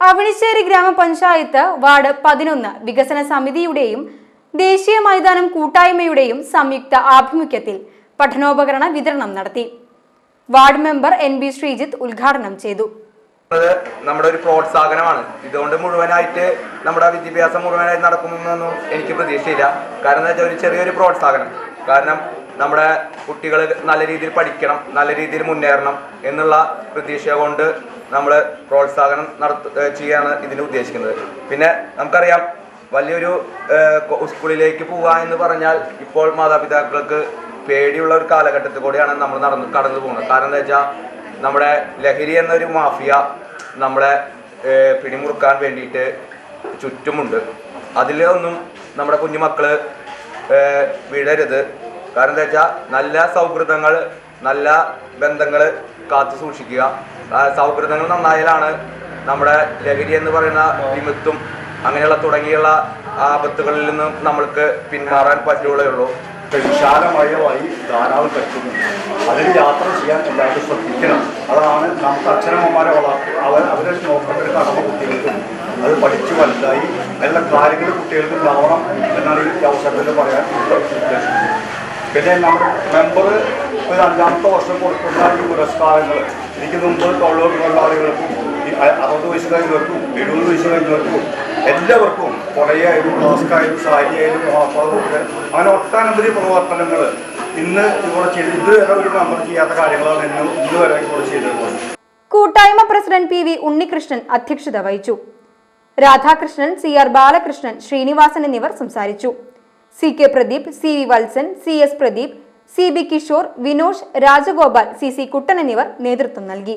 അവണിശ്ശേരി ഗ്രാമപഞ്ചായത്ത് വാർഡ് പതിനൊന്ന് വികസന സമിതിയുടെയും ദേശീയ മൈതാനം കൂട്ടായ്മയുടെയും സംയുക്ത ആഭിമുഖ്യത്തിൽ പഠനോപകരണ വിതരണം നടത്തി. Ward member N B Sreejith ഉദ്ഘാടനം ചെയ്തു. നമ്മുടെ ഒരു പ്രോത്സാഹനമാണ്. ഇതുകൊണ്ട് മുഴുവനായിട്ട് നമ്മുടെ വിദ്യാഭ്യാസം മുഴുവനായി നടക്കുമെന്നൊന്നും എനിക്ക് പ്രതീക്ഷയില്ല. കാരണം ഒരു ചെറിയൊരു പ്രോത്സാഹനം. കാരണം നമ്മുടെ കുട്ടികൾ നല്ല രീതിയിൽ പഠിക്കണം നല്ല രീതിയിൽ മുന്നേറണം എന്നുള്ള പ്രതീക്ഷ കൊണ്ട് നമ്മൾ പ്രോത്സാഹനം നടത്ത ചെയ്യാണ് ഇതിന് ഉദ്ദേശിക്കുന്നത്. പിന്നെ നമുക്കറിയാം വലിയൊരു സ്കൂളിലേക്ക് പോവുക എന്ന് പറഞ്ഞാൽ ഇപ്പോൾ മാതാപിതാക്കൾക്ക് പേടിയുള്ള ഒരു കാലഘട്ടത്തിൽ കൂടിയാണ് നമ്മൾ നടന്ന് കടന്നു പോകുന്നത്. കാരണം എന്താ വെച്ചാൽ നമ്മുടെ ലഹരി എന്നൊരു മാഫിയ നമ്മളെ പിടിമുറുക്കാൻ വേണ്ടിയിട്ട് ചുറ്റുമുണ്ട്. അതിലൊന്നും നമ്മുടെ കുഞ്ഞുമക്കൾ വിടരുത്. കാരണം എന്താ വെച്ചാൽ നല്ല സൗഹൃദങ്ങൾ നല്ല ബന്ധങ്ങൾ കാത്തു സൂക്ഷിക്കുക. സൗഹൃദങ്ങൾ നന്നായാലാണ് നമ്മുടെ ലഹരി എന്ന് പറയുന്ന വിമുത്തും അങ്ങനെയുള്ള തുടങ്ങിയുള്ള ആപത്തുകളിൽ നിന്നും നമ്മൾക്ക് പിന്മാറാൻ പറ്റുകയുള്ളൂ വഴി ധാരാളം പറ്റുന്നു. അതിൽ യാത്ര ചെയ്യാൻ എല്ലാവരും ശ്രദ്ധിക്കണം. അതാണ് നമുക്ക് അച്ഛനമ്മമാരെ വളർത്തുക അവർ അവരെ നോക്കേണ്ട കടമ കുട്ടികൾക്കും. അത് പഠിച്ചു വലുതായി എല്ലാ കാര്യങ്ങൾ കുട്ടികൾക്ക് ഉണ്ടാവണം എന്നാണ് ഈ അവസരത്തിൽ പറയാൻ പിന്നെ നമ്മുടെ മെമ്പർ ഒരു അഞ്ചാമത്തെ വർഷം കൊടുക്കുന്ന പുരസ്കാരങ്ങൾ എനിക്ക് മുമ്പ് തൊഴിലുറപ്പ് തൊഴിലാളികൾക്കും അറുപത് വയസ്സ് കഴിഞ്ഞവർക്കും എഴുപത് വയസ്സ് കഴിഞ്ഞവർക്കും എല്ലാവർക്കും കുറേയായാലും മാസ്കായാലും സാരിയായാലും മഹാത്മാവൊക്കെ അങ്ങനെ ഒട്ടനവധി പ്രവർത്തനങ്ങൾ ഇന്ന് ഇവിടെ ചെയ്ത് ഇതുവരെ ഒരു നമ്പർ ചെയ്യാത്ത കാര്യങ്ങളാണ് ഇന്ന് ഇന്ന് വരെ ഇവിടെ ചെയ്തിട്ടുള്ളത്. കൂട്ടായ്മ പ്രസിഡന്റ് പി വി ഉണ്ണികൃഷ്ണൻ അധ്യക്ഷത വഹിച്ചു. രാധാകൃഷ്ണൻ സി ആർ ബാലകൃഷ്ണൻ ശ്രീനിവാസൻ എന്നിവർ സംസാരിച്ചു. C K Pradeep C V Valsan C S Pradeep C B Kishore Vinosh Rajagopal C C Kuttan എന്നിവർ നേതൃത്വം നൽകി.